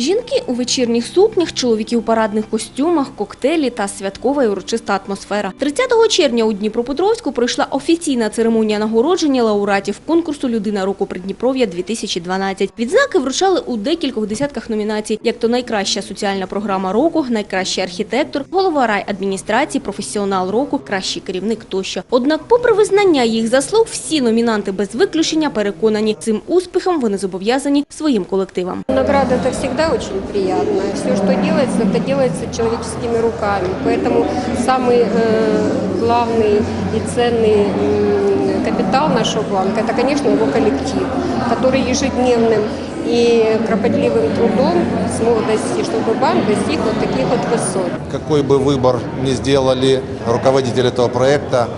Жінки у вечірніх сукнях, чоловіки у парадних костюмах, коктейлі та святкова і урочиста атмосфера. 30 червня у Дніпропетровську пройшла офіційна церемонія нагородження лауреатів конкурсу Людина року Придніпров'я 2012. Відзнаки вручали у декількох десятках номінацій, як то найкраща соціальна програма року, найкращий архітектор, голова райадміністрації, професіонал року, кращий керівник тощо. Однак, попри визнання їх заслуг, всі номінанти без виключення переконані, цим успіхом вони зобов'язані своїм колективам. Награда это всегда очень приятно. Все, что делается, это делается человеческими руками. Поэтому самый э, главный и ценный м, капитал нашего банка это, конечно, его коллектив, который ежедневным и кропотливым трудом смог достичь, чтобы банк достиг вот таких вот высот. Какой бы выбор ни сделали руководители этого проекта,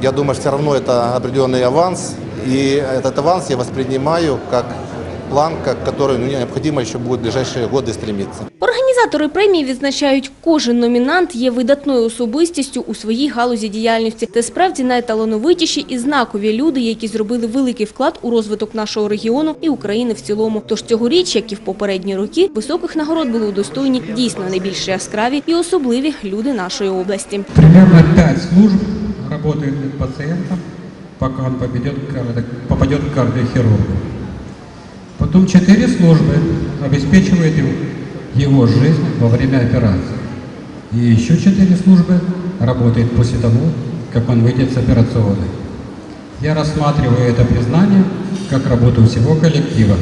я думаю, все равно это определенный аванс. И этот аванс я воспринимаю как планка, к которой ну, необходимо еще будет в ближайшие годы стремиться. Організатори премії відзначають, кожен номінант є видатною особистістю у своїй галузі діяльності. Це справді найталановитіші і знакові люди, які зробили великий вклад у розвиток нашого регіону і України в цілому. Тож цьогоріч, як і в попередні роки, високих нагород були удостоєні дійсно найбільш яскраві і особливі люди нашої області. Примерно 5 служб работает над пациентом, пока он попадет, к кардио- попадет к кардиохирургу. Потом 4 службы обеспечивают ему- его жизнь во время операции. И еще 4 службы работают после того, как он выйдет с операционной. Я рассматриваю это признание как работу всего коллектива.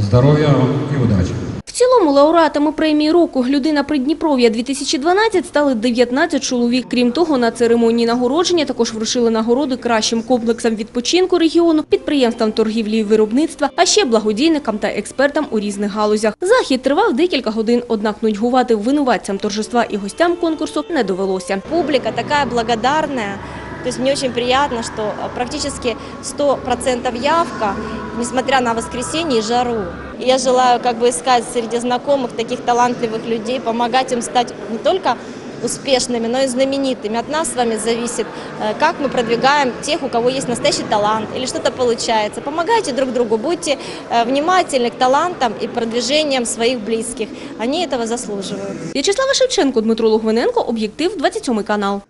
Здоровья вам и удачи! Цілому лауреатами премії року «Людина Придніпров'я 2012 стали 19 чоловік. Крім того, на церемонії нагородження також вручили нагороди кращим комплексам відпочинку регіону, підприємствам торгівлі і виробництва, а ще благодійникам та експертам у різних галузях. Захід тривав декілька годин, однак нудьгувати винуватцям торжества і гостям конкурсу не довелося. публика такая благодарная. То есть мне очень приятно, что э, практически 100% явка, несмотря на воскресенье и жару. И я желаю как бы искать среди знакомых таких талантливых людей, помогать им стать не только успешными, но и знаменитыми. От нас с вами зависит, э, как мы продвигаем тех, у кого есть настоящий талант или что-то получается. Помогайте друг другу, будьте э, внимательны к талантам и продвижениям своих близких. Они этого заслуживают. В'ячеслава Шевченко, Дмитро Логвиненко, Об'єктив, 27 канал.